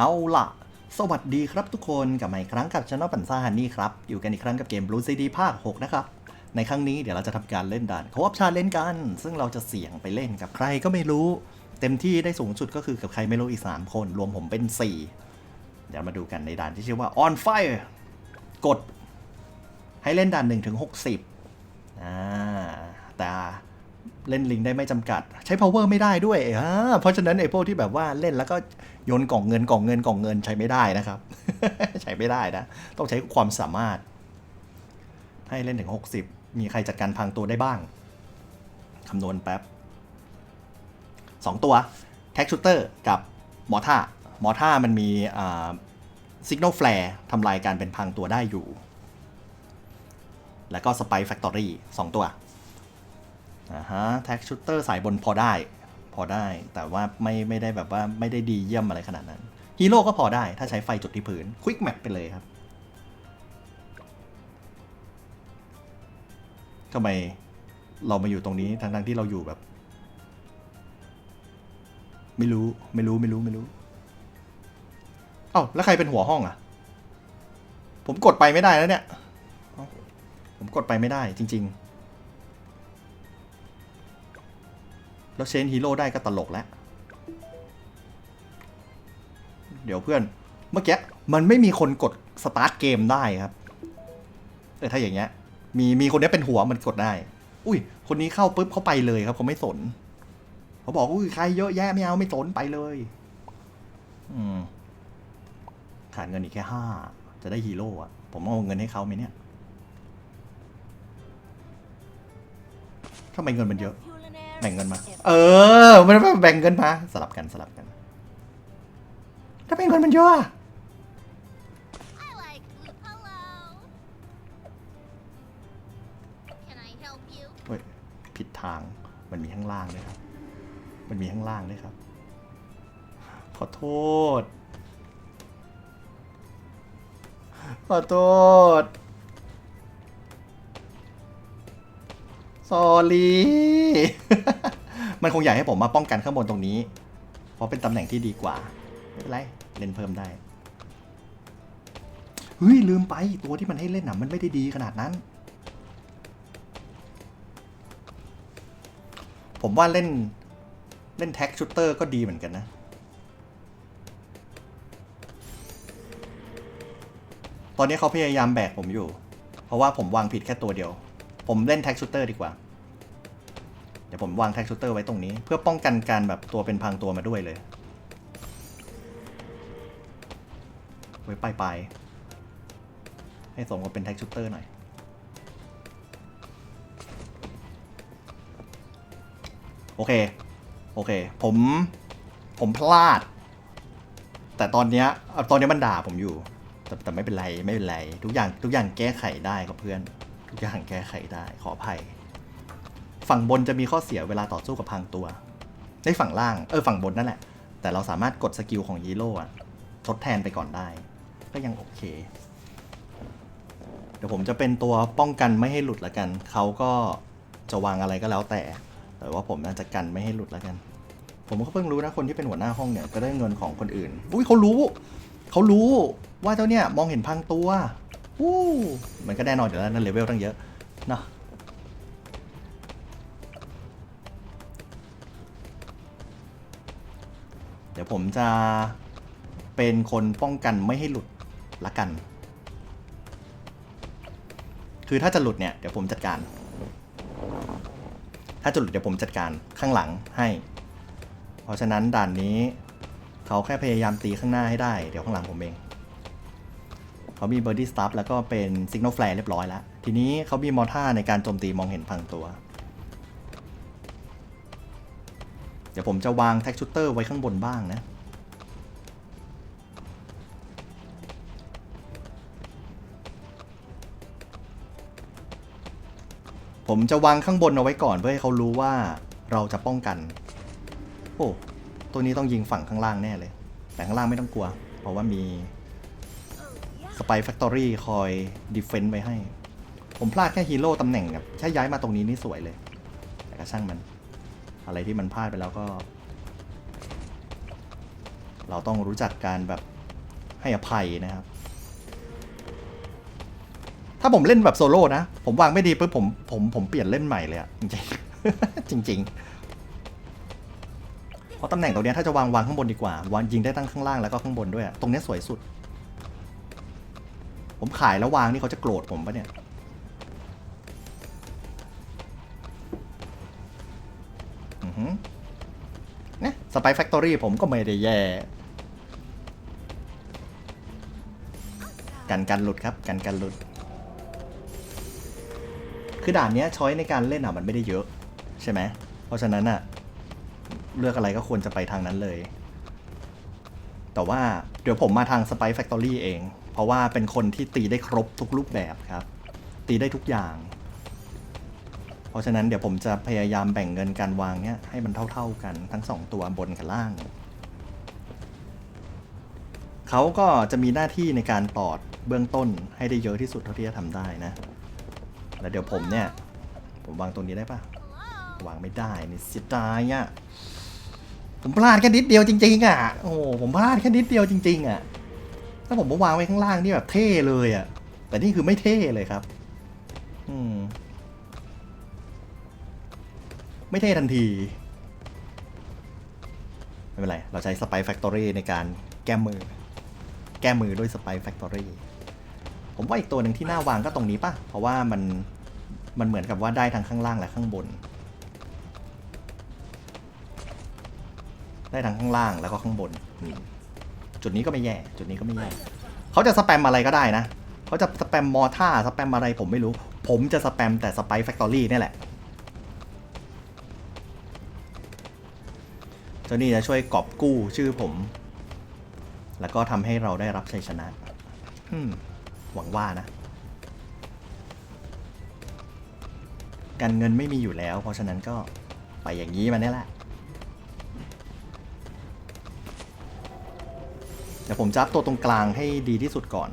เอาล่ะสวัสดีครับทุกคนกลับมาอีกครั้งกับช anel ปันซ่าฮันนี่ครับ อยู่กันอีกครั้งกับเกม Blue CD ภาค 6 นะครับ ในครั้งนี้เดี๋ยวเราจะทำการเล่นด่านโคออปชาเล่นกัน ซึ่งเราจะเสี่ยงไปเล่นกับใครก็ไม่รู้ เต็มที่ได้สูงสุดก็คือกับใครไม่รู้อีก 3 คน รวมผมเป็น 4 เดี๋ยวมาดูกันในด่านที่ชื่อว่า on fire กด ให้เล่นด่าน1ถึง60อ่าแต่ เล่นลิงได้ไม่จำกัด ใช้ power ไม่ได้ด้วยอ่าเพราะฉะนั้นไอ้พวกที่แบบว่าเล่นแล้วก็โยนกล่องเงินกล่องเงินกล่องเงินใช้ไม่ได้นะครับ ใช้ไม่ได้นะ ต้องใช้ความสามารถ ให้เล่นถึง 60 มีใครจัดการพังตัวได้บ้างคำนวณแป๊บ 2 ตัวแท็กชูเตอร์กับมอท่ามอท่ามันมีสิก n น l แฟร์ทำลายการเป็นพังตัวได้อยู่ แล้วก็สไปแฟคทอรี่สองตัว อ่าฮะแท็กชูเตอร์สายบนพอได้ พอได้แต่ว่าไม่ไม่ได้แบบว่าไม่ได้ดีเยี่ยมอะไรขนาดนั้นฮีโร่ก็พอได้ถ้าใช้ไฟจุดที่พื้นควิกแมปไปเลยครับทำไมเรามาอยู่ตรงนี้ทั้งทั้งๆที่เราอยู่แบบ ไม่รู้ไม่รู้ไม่รู้ไม่รู้เอ้าแล้วใครเป็นหัวห้องอะผมกดไปไม่ได้แล้วเนี่ย ผมกดไปไม่ได้จริง ๆ แล้วเชนฮีโร่ได้ก็ตลกแล้ว เดี๋ยวเพื่อน เมื่อกี้มันไม่มีคนกดสตาร์ทเกมได้ครับเออถ้าอย่างเงี้ย มีมีคนนี้เป็นหัวมันกดได้ อุ้ย คนนี้เข้าปุ๊บเขาไปเลยครับเขาไม่สน เขาบอกอุ้ยใครเยอะแยะไม่เอาไม่สนไปเลย อืมขาดเงินอีกแค่ห้าจะได้ฮีโร่อะผมเอาเงินให้เขาไหมเนี่ยทำไมเงินมันเยอะ แบ่งเงินมา เออ มันแบ่งเงินมาสลับกันสลับกัน ถ้าเป็นเงินมันเยอะอะ I like blue. Hello. Can I help you? เฮ้ยผิดทางมันมีข้างล่างด้วยครับ มันมีข้างล่างด้วยครับ ขอโทษ ขอโทษ สอรี่ มันคงอยากให้ผมมาป้องกันข้างบนตรงนี้ เพราะเป็นตำแหน่งที่ดีกว่า ไม่เป็นไร เล่นเพิ่มได้ เฮ้ย ลืมไปตัวที่มันให้เล่นน่ะ มันไม่ได้ดีขนาดนั้น ผมว่าเล่นเล่นแท็กชูเตอร์ก็ดีเหมือนกันนะตอนนี้เขาพยายามแบกผมอยู่ เพราะว่าผมวางผิดแค่ตัวเดียว ผมเล่นแท็กชูเตอร์ดีกว่า เดี๋ยวผมวางแท็กชูเตอร์ไว้ตรงนี้ เพื่อป้องกันการแบบตัวเป็นพังตัวมาด้วยเลยไว้ปลายปลายให้สมกับเป็นแท็กชูเตอร์หน่อย โอเค โอเค ผม ผมพลาด แต่ตอนเนี้ยตอนนี้มันด่าผมอยู่ แต่แต่ไม่เป็นไร ไม่เป็นไร ทุกอย่าง ทุกอย่างแก้ไขได้ครับเพื่อน ทุกอย่างแก้ไขได้ขออภัย ฝั่งบนจะมีข้อเสียเวลาต่อสู้กับพังตัว ในฝั่งล่างเออฝั่งบนนั่นแหละ แต่เราสามารถกดสกิลของฮีโร่ทดแทนไปก่อนได้ ก็ยังโอเค เดี๋ยวผมจะเป็นตัวป้องกันไม่ให้หลุดละกัน เขาก็จะวางอะไรก็แล้วแต่ แต่ว่าผมน่าจะกันไม่ให้หลุดล้วกัน ผมก็เพิ่งรู้นะคนที่เป็นหัวหน้าห้องเนี่ยจะได้เงินของคนอื่น อุ้ยเขารู้ เขารู้ว่าเจ้าเนี่ยมองเห็นพังตัว อู้มันก็แน่นอนอยู่แล้วนั่นเลเวลตั้งเยอะเนาะเดี๋ยวผมจะเป็นคนป้องกันไม่ให้หลุดละกัน คือถ้าจะหลุดเนี่ย เดี๋ยวผมจัดการ ถ้าจะหลุดเดี๋ยวผมจัดการข้างหลังให้ เพราะฉะนั้นด่านนี้ เขาแค่พยายามตีข้างหน้าให้ได้ เดี๋ยวข้างหลังผมเอง เขามี b บ r ร์ดี้สตัฟแล้วก็เป็น Signal Flare เรียบร้อยแล้ว ทีนี้เขามีมอท่าในการโจมตีมองเห็นพังตัว เดี๋ยวผมจะวางแท็กชูเตอร์ไว้ข้างบนบ้างนะผมจะวางข้างบนเอาไว้ก่อนเพื่อให้เขารู้ว่าเราจะป้องกัน โอ้ ตัวนี้ต้องยิงฝั่งข้างล่างแน่เลย แต่ข้างล่างไม่ต้องกลัว เพราะว่ามี สไปแฟคทอรี่คอยดีเฟนต์ไว้ให้ ผมพลาดแค่ฮีโร่ตำแหน่งแบบแค่ย้ายมาตรงนี้นี่สวยเลย แต่ก็ช่างมัน อะไรที่มันพลาดไปแล้วก็ เราต้องรู้จักการแบบให้อภัยนะครับ ถ้าผมเล่นแบบโซโล่นะ ผมวางไม่ดีปุ๊บผมผมผมเปลี่ยนเล่นใหม่เลยอะจริงจริงเพราะตำแหน่งตรงเนี้ยถ้าจะวางวางข้างบนดีกว่าวางยิงได้ตั้งข้างล่างแล้วก็ข้างบนด้วย ตรงนี้สวยสุด ผมขายแล้ววางนี่เขาจะโกรธผมปะเนี่ย อือหือเนี่ยสไปแฟคทอรี่ผมก็ไม่ได้แย่ กันกันหลุดครับ กันกันหลุด คือด่านเนี้ยช้อยในการเล่นอะมันไม่ได้เยอะ ใช่ไหม เพราะฉะนั้นอะ เลือกอะไรก็ควรจะไปทางนั้นเลย แต่ว่าเดี๋ยวผมมาทาง Spy Factory เอง ราะว่าเป็นคนที่ตีได้ครบทุกรูปแบบครับ ตีได้ทุกอย่าง เพราะฉะนั้นเดี๋ยวผมจะพยายามแบ่งเงินการวางเนี้ยให้มันเท่า ๆกันทั้งสองตัวบนกับล่าง เขาก็จะมีหน้าที่ในการตอดเบื้องต้นให้ได้เยอะที่สุดเท่าที่จะทำได้นะ แล้วเดี๋ยวผมเนี่ย ผมวางตรงนี้ได้ปะวางไม่ได้นี่เสียดายอะผมพลาดแค่นิดเดียวจริงๆอะ โอ้ผมพลาดแค่นิดเดียวจริงๆอะ ถ้าผมวางไว้ข้างล่างนี่แบบเท่เลยอะ แต่นี่คือไม่เท่เลยครับ อืม ไม่เท่ทันที ไม่เป็นไร เราใช้ Spy Factory ในการแก้มือ แก้มือด้วย Spy Factory ผมว่าอีกตัวหนึ่งที่น่าวางก็ตรงนี้ป่ะ เพราะว่ามัน มันเหมือนกับว่าได้ทั้งข้างล่างและข้างบน ได้ทั้งข้างล่างแล้วก็ข้างบนอืม จุดนี้ก็ไม่แย่ จุดนี้ก็ไม่แย่ เขาจะสแปมอะไรก็ได้นะ เขาจะสแปมมอท่าสแปมอะไรผมไม่รู้ ผมจะสแปมแต่สไปแฟคทอรี่นี่แหละเจ้านี่จะช่วยกอบกู้ชื่อผม แล้วก็ทำให้เราได้รับชัยชนะหวังว่านะ การเงินไม่มีอยู่แล้ว เพราะฉะนั้นก็ไปอย่างนี้มาเนี่ยแหละ ดี๋ยวผมจับตัวตรงกลางให้ดีที่สุดก่อน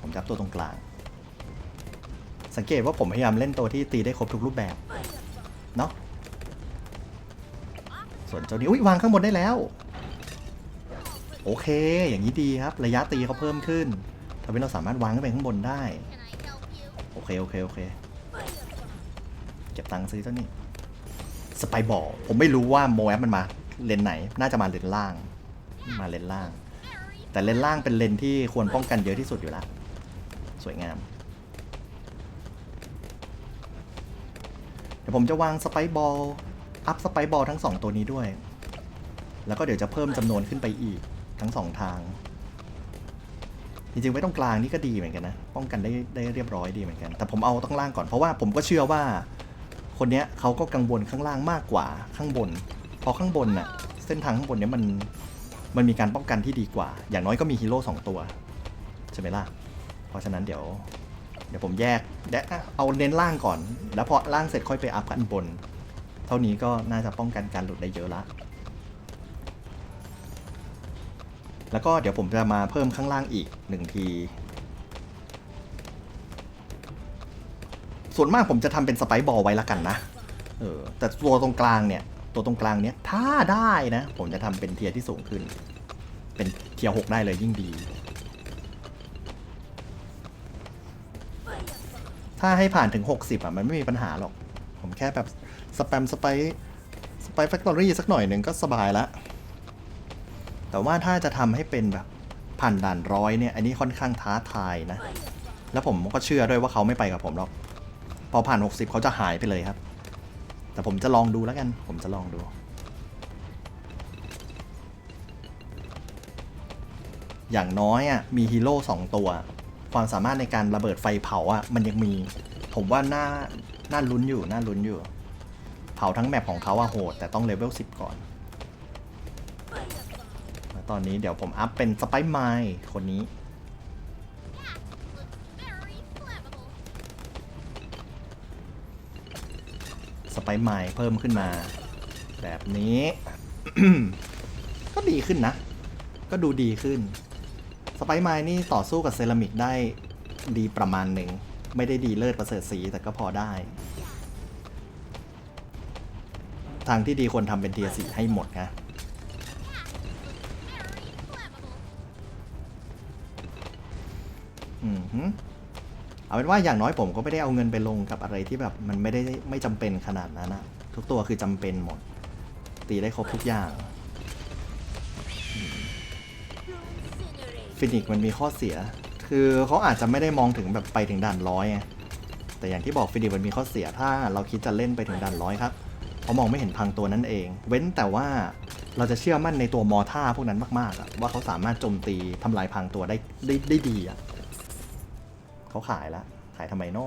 ผมจับตัวตรงกลาง สังเกตว่าผมพยายามเล่นตัวที่ตีได้ครบทุกรูปแบบเนาะส่วนเจ้านี้อุ้ยวางข้างบนได้แล้ว โอเค อย่างนี้ดีครับ ระยะตีเขาเพิ่มขึ้นทำให้เราสามารถวางขึ้นไปข้างบนได้ โอเค โอเค โอเค เก็บตังค์ซื้อเจ้านี่สไปบอลผมไม่รู้ว่าโมแอปมันมาเลนไหน น่าจะมาเลนล่าง มาเลนล่าง แต่เลนล่างเป็นเลนที่ควรป้องกันเยอะที่สุดอยู่แล้วสวยงาม เดี๋ยวผมจะวางสไปบอลอัพสไปบอลทั้งสองตัวนี้ด้วย แล้วก็เดี๋ยวจะเพิ่มจำนวนขึ้นไปอีกทั้งสองทาง จริงๆไว้ตรงกลางนี่ก็ดีเหมือนกันนะ ป้องกันได้ได้เรียบร้อยดีเหมือนกัน แต่ผมเอาต้องล่างก่อนเพราะว่าผมก็เชื่อว่า คนเนี้ยเขาก็กังวลข้างล่างมากกว่าข้างบนเพราะข้างบนน่ะเส้นทางข้างบนเนี้ยมัน มันมีการป้องกันที่ดีกว่า อย่างน้อยก็มีฮีโร่สองตัว ใช่ไหมล่ะ เพราะฉะนั้นเดี๋ยว เดี๋ยวผมแยกแดะเอาเน้นล่างก่อน แล้วพอล่างเสร็จค่อยไปอัพอันบน เท่านี้ก็น่าจะป้องกันการหลุดได้เยอะละ แล้วก็เดี๋ยวผมจะมาเพิ่มข้างล่างอีกหนึ่งที ส่วนมากผมจะทำเป็นสไปร์บอลไว้ละกันนะ เออ แต่ตัวตรงกลางเนี่ย ตัวตรงกลางเนี้ยถ้าได้นะ ผมจะทำเป็นเทียร์ที่สูงขึ้น เป็นเทียร์หกได้เลยยิ่งดี ถ้าให้ผ่านถึง 60 อะ มันไม่มีปัญหาหรอก ผมแค่แบบ สแปมสไปสไปแฟคทอรี่สักหน่อยหนึ่งก็สบายละ แต่ว่าถ้าจะทำให้เป็นแบบผ่านด่านร้อยเนี่ย อันนี้ค่อนข้างท้าทายนะ แล้วผมก็เชื่อด้วยว่าเขาไม่ไปกับผมหรอก พอผ่าน 60 เขาจะหายไปเลยครับ แต่ผมจะลองดูแล้วกัน ผมจะลองดู อย่างน้อยอะมีฮีโร่สองตัว ความสามารถในการระเบิดไฟเผาอะมันยังมี ผมว่าน่าน่าลุ้นอยู่น่าลุ้นอยู่ เผาทั้งแมปของเขาอะโหด แต่ต้องเลเวล10 ก่อน ตอนนี้เดี๋ยวผมอัพเป็นสไปไมล์คนนี้ ไปใหม่เพิ่มขึ้นมา แบบนี้ ก็ดีขึ้นนะ ก็ดูดีขึ้น สไปไม้นี่ต่อสู้กับเซรามิกได้ดีประมาณหนึ่ง ไม่ได้ดีเลิศประเสริฐสีแต่ก็พอได้ ทางที่ดีควรทำเป็นเทียสีให้หมดนะอือหือ เอาเป็นว่าอย่างน้อยผมก็ไม่ได้เอาเงินไปลงกับอะไรที่แบบมันไม่ได้ไม่จำเป็นขนาดนั้นอะทุกตัวคือจำเป็นหมด ตีได้ครบทุกอย่างฟินิกมันมีข้อเสีย คือเขาอาจจะไม่ได้มองถึงแบบไปถึงด่านร้อยไงแต่อย่างที่บอกฟินิกมันมีข้อเสียถ้าเราคิดจะเล่นไปถึงด่านร้อยครับเขามองไม่เห็นพังตัวนั่นเอง เว้นแต่ว่าเราจะเชื่อมั่นในตัวมอท่าพวกนั้นมากๆอะว่าเขาสามารถโจมตีทำลายพังตัวได้ได้ได้ดีอะ เขาขายละ ขายทำไมนอ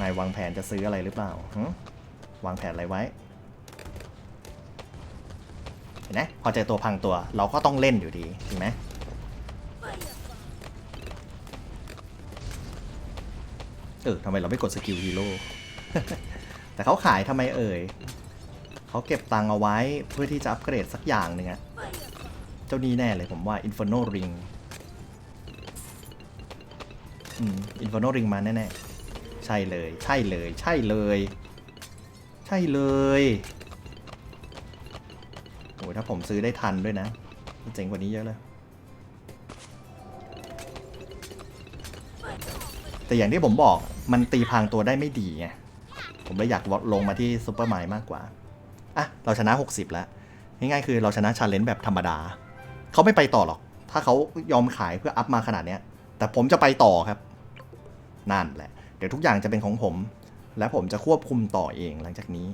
นาย วางแผนจะซื้ออะไรหรือเปล่า วางแผนอะไรไว้ เห็นไหมพอเจอตัวพังตัวเราก็ต้องเล่นอยู่ดีถูกไหมเออทำไมเราไม่กดสกิลฮีโร่ แต่เขาขายทำไมเอ่ย เขาเก็บตังเอาไว้เพื่อที่จะอัปเกรดสักอย่างหนึ่งอะเจ้านี้แน่เลยผมว่า Inferno Ring อืม Inferno Ring มาแน่ๆ ใช่เลย ใช่เลย ใช่เลย ใช่เลยโอ้ยถ้าผมซื้อได้ทันด้วยนะ เจ๋งกว่านี้เยอะเลย แต่อย่างที่ผมบอกมันตีพรางตัวได้ไม่ดีไง ผมเลยอยากลงมาที่ซูเปอร์ไมล์มากกว่า อะ เราชนะ 60 แล้ว ง่ายๆคือเราชนะชาเลนจ์แบบธรรมดา เขาไม่ไปต่อหรอก ถ้าเขายอมขายเพื่ออัพมาขนาดเนี้ยแต่ผมจะไปต่อครับ นั่นแหละ เดี๋ยวทุกอย่างจะเป็นของผม และผมจะควบคุมต่อเองหลังจากนี้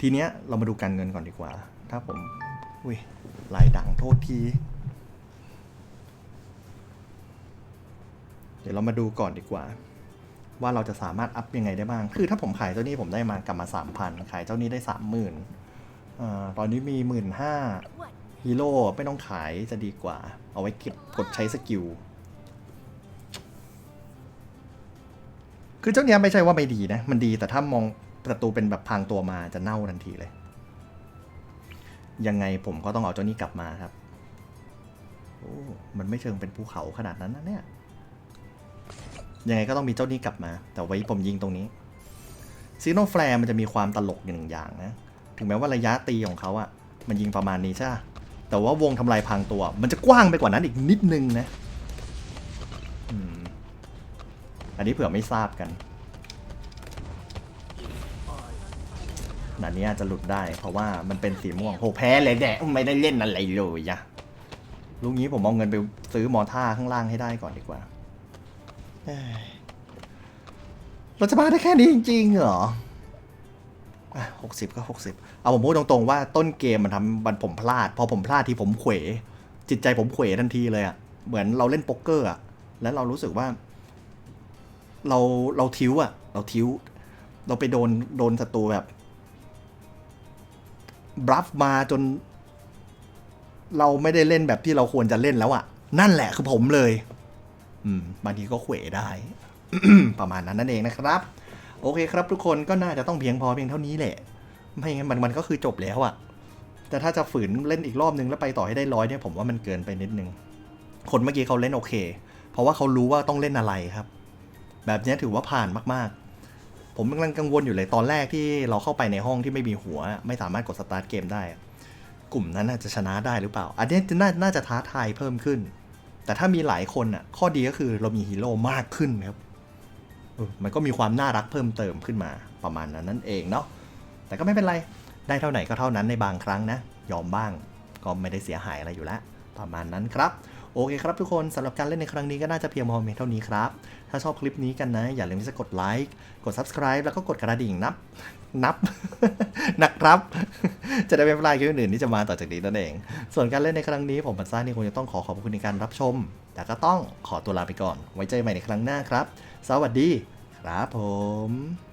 ทีเนี้ยเรามาดูการเงินก่อนดีกว่า ถ้าผมอุ้ยลายดังโทษที เดี๋ยวเรามาดูก่อนดีกว่า ว่าเราจะสามารถอัพยังไงได้บ้าง คือถ้าผมขายเจ้านี้ผมได้มากลับมาสามพันขายเจ้านี้ได้สามหมื่นตอนนี้มีหมื่นห้าฮีโร่ไม่ต้องขายจะดีกว่า เอาไว้เก็บกดใช้สกิล คือเจ้าเนี้ยไม่ใช่ว่าไม่ดีนะ มันดีแต่ถ้ามองประตูเป็นแบบพรางตัวมาจะเน่าทันทีเลย ยังไงผมก็ต้องเอาเจ้านี้กลับมาครับ โอ้มันไม่เชิงเป็นภูเขาขนาดนั้นนะเนี่ย ยังไงก็ต้องมีเจ้านี้กลับมา แต่ไว้ผมยิงตรงนี้ซีโนแฟร์มันจะมีความตลกอย่างหนึ่งอย่างนะ ถึงแม้ว่าระยะตีของเขาอะมันยิงประมาณนี้ใช่ แต่ว่าวงทำลายพรางตัว มันจะกว้างไปกว่านั้นอีกนิดนึงนะ อันนี้เผื่อไม่ทราบกันอันนี้อาจจะหลุดได้ เพราะว่ามันเป็นสีม่วงโหแพ้เลยแดะไม่ได้เล่นอะไรเลยอะลูกนี้ผมเอาเงินไปซื้อมอท่าข้างล่างให้ได้ก่อนดีกว่า เราจะมาได้แค่นี้จริงๆเหรอหกสิบก็หกสิบเอาผมพูดตรงๆว่าต้นเกมมันทำมันผมพลาด พอผมพลาดที่ผมเขวจิตใจผมเขวทันทีเลยอะเหมือนเราเล่นโป๊กเกอร์อะแล้วเรารู้สึกว่า เราเราทิ้วอะเราทิ้ว เราไปโดนโดนศัตรูแบบบลัฟมาจน เราไม่ได้เล่นแบบที่เราควรจะเล่นแล้วอะนั่นแหละคือผมเลย อืมบางทีก็เขวได้ ประมาณนั้นนั่นเองนะครับ โอเคครับ ทุกคนก็น่าจะต้องเพียงพอเพียงเท่านี้แหละ ไม่งั้นมันมันก็คือจบแล้วอะแต่ถ้าจะฝืนเล่นอีกรอบนึงแล้วไปต่อให้ได้ร้อยเนี่ยผมว่ามันเกินไปนิดนึง คนเมื่อกี้เขาเล่นโอเค เพราะว่าเขารู้ว่าต้องเล่นอะไรครับ แบบนี้ถือว่าผ่านมากๆ ผมกำลังกังวลอยู่เลยตอนแรกที่เราเข้าไปในห้องที่ไม่มีหัว ไม่สามารถกดสตาร์ทเกมได้ กลุ่มนั้นน่าจะชนะได้หรือเปล่า อันนี้น่าน่าจะท้าทายเพิ่มขึ้น แต่ถ้ามีหลายคนอะข้อดีก็คือเรามีฮีโร่มากขึ้นครับมันก็มีความน่ารักเพิ่มเติมขึ้นมาประมาณนั้นนั่นเองเนาะแต่ก็ไม่เป็นไรได้เท่าไหร่ก็เท่านั้นในบางครั้งนะ ยอมบ้างก็ไม่ได้เสียหายอะไรอยู่แล้วประมาณนั้นครับ โอเคครับทุกคนสำหรับการเล่นในครั้งนี้ก็น่าจะเพียงพอเพียงเท่านี้ครับ ถ้าชอบคลิปนี้กันนะ อย่าลืมที่จะกดไลค์กด subscribe แล้วก็กดกระดิ่งนับ นับนะครับ จะได้ไม่พลาดคลิปอื่นที่จะมาต่อจากนี้นั่นเอง ส่วนการเล่นในครั้งนี้ผมปันซ่านี่คงจะต้องขอขอบคุณในการรับชม แต่ก็ต้องขอตัวลาไปก่อน ไว้เจอใหม่ในครั้งหน้าครับ สวัสดี ครับผม